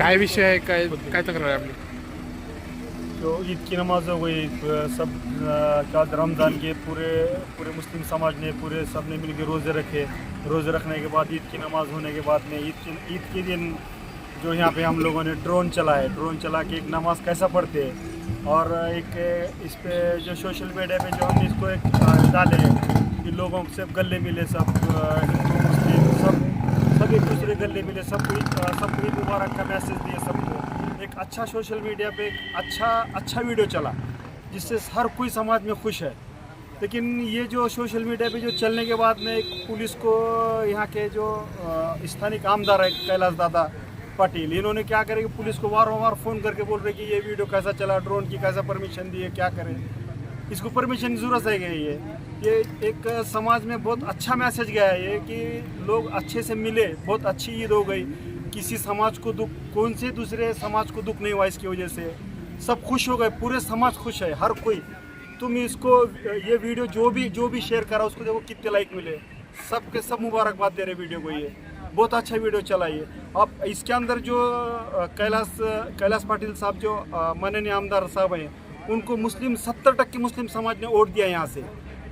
काय विषय आहे काय काय तक्रार आहे आपली? जो ईद की नमाज़ हो गई सब क्या रमज़ान के पूरे पूरे मुस्लिम समाज ने, पूरे सबने मिलकर रोज़े रखे। रोज़े रखने के बाद, ईद की नमाज़ होने के बाद में ईद की, ईद के दिन जो यहाँ पे हम लोगों ने ड्रोन चलाए। ड्रोन चला के एक नमाज़ कैसा पढ़ते? हैं और एक, इस पे जो सोशल मीडिया पे जो हमने इसको एक डाले कि लोगों से गले मिले सब हिंदू एक दूसरे गले मिले सबको सबको ईद मुबारक का मैसेज दिए सबको एक अच्छा सोशल मीडिया पे एक अच्छा अच्छा वीडियो चला, जिससे हर कोई समाज में खुश है। लेकिन ये जो सोशल मीडिया पे जो चलने के बाद में एक पुलिस को यहाँ के जो स्थानिक आमदार है कैलाश दादा पाटिल, इन्होंने क्या करे कि पुलिस को वारंवार फ़ोन करके बोल रहे कि ये वीडियो कैसा चला ड्रोन की कैसा परमिशन दी है, क्या करें? इसको परमिशन की ज़रूरत है क्या ये? ये एक समाज में बहुत अच्छा मैसेज गया है ये कि लोग अच्छे से मिले, बहुत अच्छी ईद हो गई। किसी समाज को दुख, कौन से दूसरे समाज को दुख नहीं हुआ इसकी वजह से? सब खुश हो गए, पूरे समाज खुश है, हर कोई। तुम इसको, ये वीडियो जो भी जो भी शेयर करा, उसको देखो कितने लाइक मिले। सबके सब मुबारकबाद दे रहे वीडियो को ये। बहुत अच्छा वीडियो चला ये। अब इसके अंदर जो कैलाश कैलाश पाटिल साहब जो माननीय आमदार साहब हैं उनको मुस्लिम सत्तर टक्के मुस्लिम समाज ने वोट दिया यहाँ से।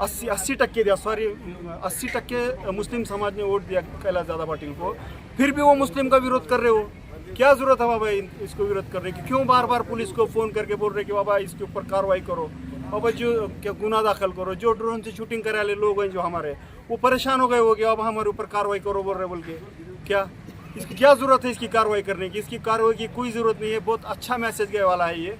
अस्सी अस्सी टक्के दिया सॉरी अस्सी टक्के मुस्लिम समाज ने वोट दिया कैलाश दादा पाटिल को। फिर भी वो मुस्लिम का विरोध कर रहे हो। क्या ज़रूरत है बाबा इसको विरोध करने की? क्यों बार बार पुलिस को फ़ोन करके बोल रहे कि बाबा इसके ऊपर कार्रवाई करो? बाबा जो, क्या गुना दाखिल करो? जो ड्रोन से शूटिंग करे वाले लोग हैं जो हमारे। वो परेशान हो गए हो कि अब हमारे ऊपर कार्रवाई करो, बोल रहे बोल के। क्या? इसकी क्या ज़रूरत है इसकी कार्रवाई करने की? इसकी कार्रवाई की कोई ज़रूरत नहीं है। बहुत अच्छा मैसेज गए वाला है ये।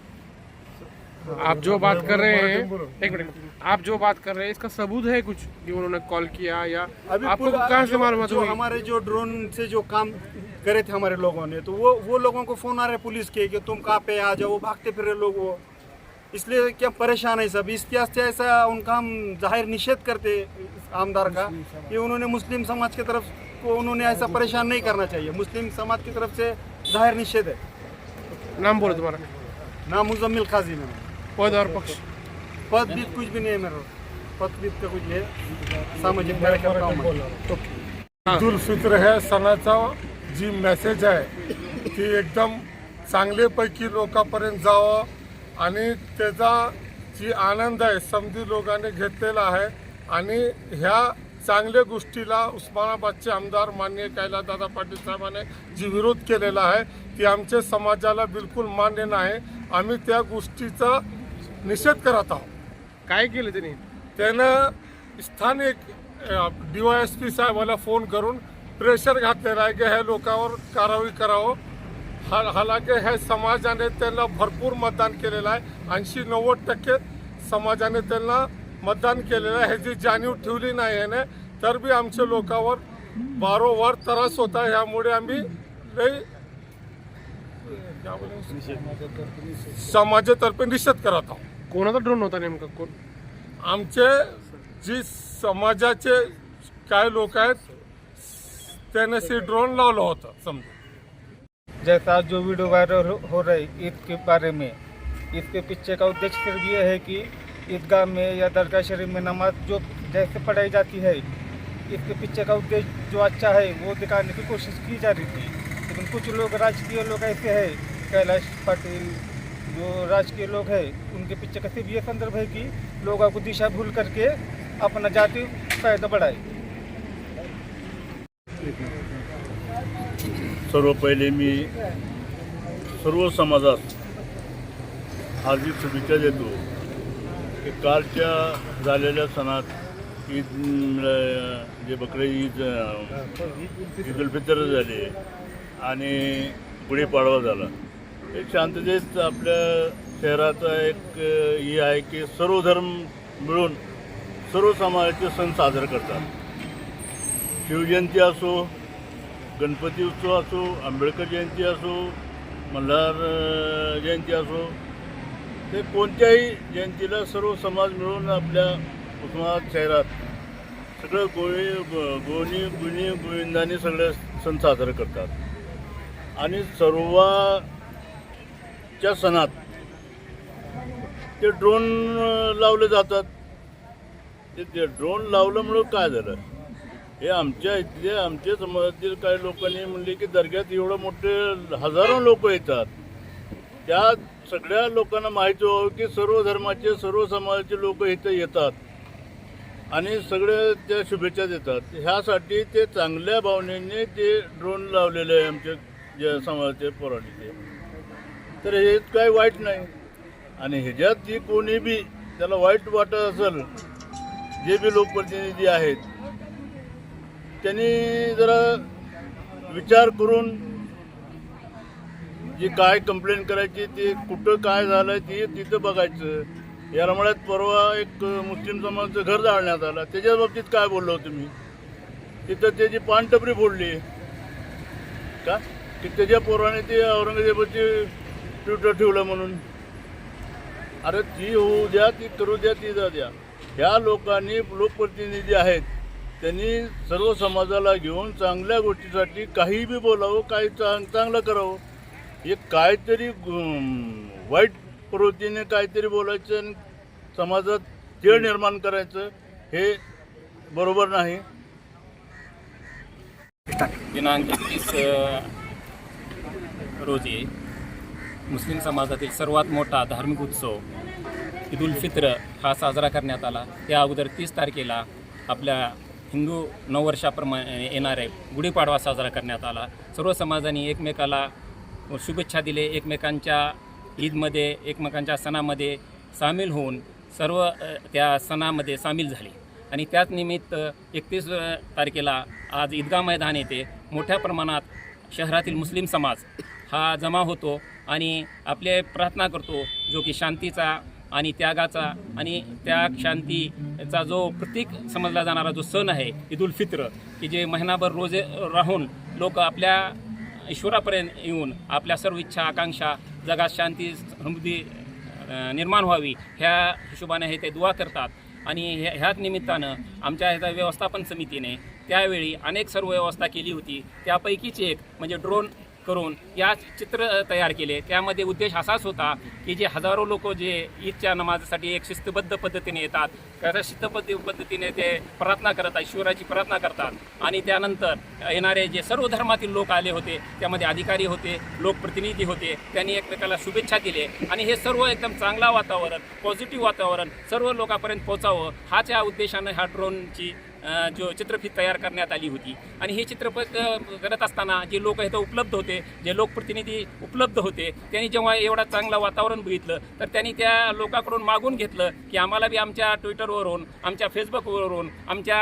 आप जो बात कर रहे हैं एक मिनट आप जो बात कर रहे हैं इसका सबूत है कुछ कि उन्होंने कॉल किया या अभी आपको कहाँ से मालूम जो हमारे जो ड्रोन से जो काम करे थे हमारे लोगों ने तो वो वो लोगों को फ़ोन आ रहे पुलिस के कि तुम कहाँ पे आ जाओ वो भागते फिर रहे लोग वो। इसलिए क्या परेशान है सब? इसके से ऐसा उनका हम ज़ाहिर निषेध करते आमदार का कि उन्होंने मुस्लिम समाज की तरफ़ को उन्होंने ऐसा परेशान नहीं करना चाहिए। मुस्लिम समाज की तरफ़ से ज़ाहिर निषेध है। नाम बोलो तुम्हारा। नाम मुजम्मिल खाजी में पद और पक्ष। पद भी कुछ भी नहीं है मेरा पद भी का कुछ है। सामाजिक है। ईद फित्र ह्या सणाचा जी मेसेज आहे ती एकदम चांगल्यापैकी लोकांपर्यंत जावं आणि त्याचा जी आनंद आहे समधी लोकांनी घेतलेला आहे आणि ह्या चांगल्या गोष्टीला उस्मानाबादचे आमदार मान्य कैलासदादा पाटील साहेबांनी जी विरोध केलेला आहे ती आमच्या समाजाला बिलकुल मान्य नाही. आम्ही त्या गोष्टीचा निषेध करत आहोत. काय केलं त्यांनी? त्यानं स्थानिक डी वाय एस पी साहेबाला फोन करून प्रेशर घातलेलं आहे की ह्या लोकांवर कारवाई करावं. हा हालाकी ह्या समाजाने त्यांना भरपूर मतदान केलेलं आहे. ऐंशी नव्वद टक्के समाजाने त्यांना मतदान केलेलं आहे. ह्याची जाणीव ठेवली नाही याने. तर बी आमच्या लोकांवर वारंवार त्रास होता ह्यामुळे आम्ही लई समाजातर्फे निषेध करत आहोत. कोणाचा ड्रोन होता नेमका? कोण? आमचे जी समाजाचे काय लोक आहेत त्याने से ड्रोन लावलं होतं समजा. जैसा जो वीडियो वायरल हो- हो रही ईद के बारे में इसके पीछे का उद्देश्य सिर्फ़ ये है कि ईदगाह में या दरगाह शरीफ में नमाज़ जो जैसे पढ़ाई जाती है इसके पीछे का उद्देश्य जो अच्छा है वो दिखाने की कोशिश की जा रही थी। लेकिन कुछ लोग राजकीय लोग ऐसे हैं कैलाश पाटिल राजकीय लोग हैं उनके पीछे का सिर्फ ये संदर्भ है कि लोगों को दिशा भूल करके अपना जाति फायदा बढ़ाए। सर्व पहिले मी सर्व समाजात हार्दिक शुभेच्छा देतो की कालच्या झालेल्या सणात ईद जे बकरी ईद अं, ईद उल आणि गुढीपाडवा झाला. एक शांततेत आपल्या शहराचा एक हे आहे की सर्व धर्म मिळून सर्व समाजाचे सण साजरे करतात. शिवजयंती असो गणपती उत्सव असो आंबेडकर जयंती असो मल्हार जयंती असो ते कोणत्याही जयंतीला सर्व समाज मिळून आपल्या उस्मानाबाद शहरात सगळं गोळी गोणी गुणी गोविंदाने सगळे सण साजरे करतात. आणि सर्वाच्या सणात ते ड्रोन लावले जातात. ते- ते ड्रोन लावल्यामुळं काय झालं? हे आमच्या इथले आमच्या समाजातील काही लोकांनी म्हणले की दर्ग्यात एवढं मोठे हजारो लोक येतात. त्या सगळ्या लोकांना माहिती व्हावं की सर्व धर्माचे सर्व समाजाचे लोक इथं येतात. आणि सगळे त्या शुभेच्छा देतात. ह्यासाठी ते चांगल्या भावनेने ते ड्रोन लावलेले आहे आमच्या ज्या समाजाचे पोरांनी तर हे काही वाईट नाही. आणि ह्याच्यात जी कोणी बी त्याला वाईट वाटत असेल जे बी लोकप्रतिनिधी आहेत त्यांनी जरा विचार करून जी काय कंप्लेंट करायची ते कुठं काय झालं ते तिथं बघायचं. या रमड्यात परवा एक मुस्लिम समाजाचं घर जाळण्यात आलं. त्याच्या बाबतीत काय बोललो तुम्ही? तिथं त्याची पानटपरी फोडली का? की त्याच्या पोराने ते औरंगजेबाची ट्विटर ठेवलं म्हणून. अरे ती होऊ द्या ती करू द्या ती जा द्या. ह्या लोकांनी लोकप्रतिनिधी आहेत. त्यांनी सर्व समाजाला घेऊन चांगल्या गोष्टीसाठी काही बी बोलावं काही चांग चांगलं करावं. हे काहीतरी वाईट प्रवृत्तीने काहीतरी बोलायचं आणि समाजात तेळ निर्माण करायचं हे बरोबर नाही. दिनांक एकतीस रोजी मुस्लिम समाजातील सर्वात मोठा धार्मिक उत्सव ईद उल फित्र हा साजरा करण्यात आला. त्या अगोदर तीस तारखेला आपल्या हिंदू नववर्षाप्रमाणे येणारे गुढीपाडवा साजरा करण्यात आला. सर्व समाजांनी एकमेकाला शुभेच्छा दिले. एकमेकांच्या ईदमध्ये एकमेकांच्या सणामध्ये सामील होऊन सर्व त्या सणामध्ये सामील झाले. आणि त्याच निमित्त एकतीस तारखेला आज ईदगाह मैदान येथे मोठ्या प्रमाणात शहरातील मुस्लिम समाज हा जमा होतो आणि आपले प्रार्थना करतो जो की शांतीचा आणि त्यागाचा आणि त्याग शांतीचा जो प्रतीक समजला जाणारा जो सण आहे ईद उल फित्र की जे महिनाभर रोजे राहून लोक आपल्या ईश्वरापर्यंत येऊन आपल्या सर्व इच्छा आकांक्षा जगात शांती समृद्धी निर्माण व्हावी ह्या हिशोबाने हे ते दुवा करतात. आणि ह्या ह्याच निमित्तानं आमच्या ह्याच्या व्यवस्थापन समितीने त्यावेळी अनेक सर्व व्यवस्था केली होती. त्यापैकीच एक म्हणजे ड्रोन करून या चित्र तयार केले. त्यामध्ये उद्देश असाच होता की जे हजारो लोक जे ईदच्या नमाजसाठी एक शिस्तबद्ध पद्धतीने येतात शिस्तबद्ध पद्धतीने ते प्रार्थना करतात ईश्वराची प्रार्थना करतात. आणि त्यानंतर येणारे जे सर्व धर्मातील लोक आले होते त्यामध्ये अधिकारी होते लोकप्रतिनिधी होते त्यांनी एकमेकाला शुभेच्छा दिले आणि हे सर्व एकदम चांगला वातावरण पॉझिटिव्ह वातावरण सर्व लोकांपर्यंत पोहोचावं हाच या उद्देशानं ह्या ड्रोनची जो चित्रफित तयार करण्यात आली होती. आणि हे चित्रपट करत असताना जे लोक इथं उपलब्ध होते जे लोकप्रतिनिधी उपलब्ध होते त्यांनी जेव्हा एवढा चांगलं वातावरण बघितलं तर त्यांनी त्या लोकांकडून मागून घेतलं की आम्हाला बी आमच्या ट्विटरवरून आमच्या फेसबुकवरून आमच्या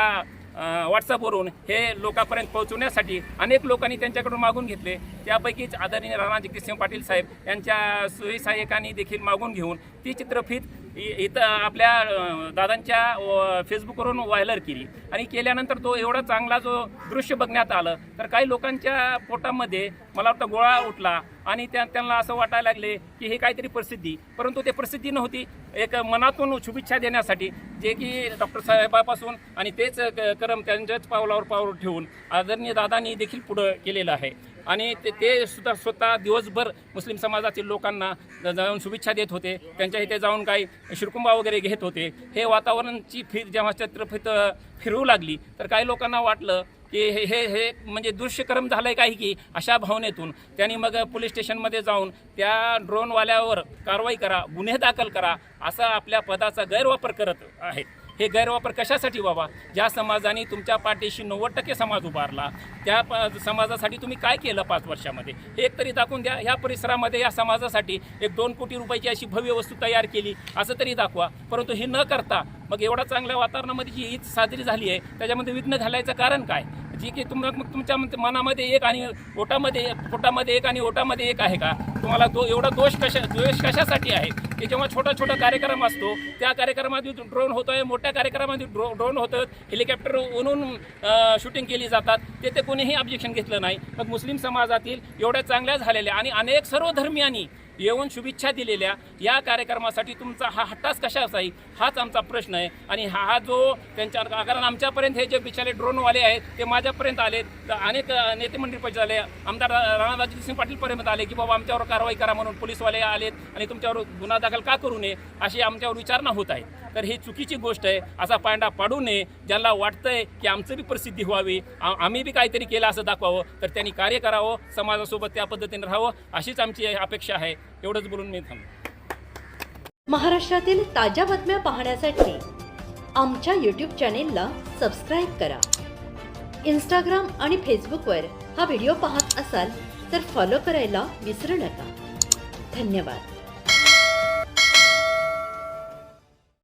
व्हॉट्सअपवरून हे लोकांपर्यंत पोहोचवण्यासाठी अनेक लोकांनी त्यांच्याकडून मागून घेतले. त्यापैकीच आदरणीय राणा जगदीशसिंह पाटील साहेब यांच्या सोयी देखील मागून घेऊन ती चित्रफित इ- इथं आपल्या दादांच्या फेसबुकवरून व्हायरल केली. आणि केल्यानंतर तो एवढा चांगला जो दृश्य बघण्यात आलं तर काही लोकांच्या पोटामध्ये मला वाटतं गोळा उठला. आणि त्या त्यांना असं वाटायला लागले की हे काहीतरी प्रसिद्धी. परंतु ते प्रसिद्धी नव्हती. एक मनातून शुभेच्छा देण्यासाठी जे की डॉक्टर साहेबापासून आणि तेच क्रम करम त्यांच्याच पावलावर पाऊल ठेवून आदरणीय दादांनी देखील पुढं केलेलं आहे. आणि ते ते सुद्धा स्वतः दिवसभर मुस्लिम समाजातील लोकांना जाऊन शुभेच्छा देत होते. त्यांच्या इथे जाऊन काही शिरकुंबा वगैरे घेत होते. हे वातावरणची फिर जेव्हा चित्रफित फिरवू लागली तर काही लोकांना वाटलं की हे हे हे म्हणजे दृश्यक्रम झालं आहे काही की अशा भावनेतून. त्यांनी मग पोलीस स्टेशनमध्ये जाऊन त्या ड्रोनवाल्यावर कारवाई करा गुन्हे दाखल करा असा आपल्या पदाचा गैरवापर करत आहेत. हे गैरवापर कशासाठी व्हावा? ज्या समाजाने तुमच्या पाठीशी नव्वद टक्के समाज उभारला त्या प समाजासाठी तुम्ही काय केलं पाच वर्षामध्ये? हे एक तरी दाखवून द्या ह्या परिसरामध्ये या समाजासाठी एक दोन कोटी रुपयाची अशी भव्य वस्तू तयार केली असं तरी दाखवा. परंतु हे न करता मग एवढ्या चांगल्या वातावरणामध्ये जी ईद साजरी झाली आहे त्याच्यामध्ये विघ्न घालायचं कारण काय? जी की तुम्हाला मग तुमच्या मनामध्ये एक आणि ओटामध्ये पोटामध्ये एक आणि ओटामध्ये एक आहे का? तुम्हाला दो एवढा दोष कशा द्वेष कशासाठी आहे? की जेव्हा छोटा छोटा कार्यक्रम असतो त्या कार्यक्रमात ड्रोन होतो आहे मोठ्या कार्यक्रमामध्ये ड्रो ड्रोन होतं हेलिकॉप्टर उडून शूटिंग केली जातात तेथे कोणीही ऑब्जेक्शन घेतलं नाही. मग मुस्लिम समाजातील एवढ्या चांगल्या झालेल्या आणि अनेक सर्व धर्मियांनी येऊन शुभेच्छा दिलेल्या या कार्यक्रमासाठी तुमचा हा हट्टास कशा असाई हाच आमचा प्रश्न आहे. आणि हा हा जो त्यांच्या कारण आमच्यापर्यंत हे जे बिचारे ड्रोनवाले आहेत ते माझ्यापर्यंत आले अनेक नेते मंडळी पैसे आले. आमदार राणादाजी सिंह पाटीलपर्यंत आले की बाबा आमच्यावर कारवाई करा म्हणून पोलीसवाले आलेत. आणि तुमच्यावर गुन्हा दाखल का करू नये अशी आमच्यावर विचारणा होत आहे. तर ही चुकीची गोष्ट आहे असा पांडा पाडू नये ज्यांना वाटतंय की आमचं बी प्रसिद्धी व्हावी आम्ही बी काहीतरी केलं असं दाखवावं तर त्यांनी कार्य करावं समाजासोबत त्या पद्धतीने राहावं अशीच आमची अपेक्षा आहे. एवढंच बोलून मी थांब महाराष्ट्रातील ताज्या बातम्या पाहण्यासाठी आमच्या यूट्यूब चॅनेलला सबस्क्राईब करा. इंस्टाग्राम आणि फेसबुकवर हा व्हिडिओ पाहत असाल तर फॉलो करायला विसरू नका. धन्यवाद.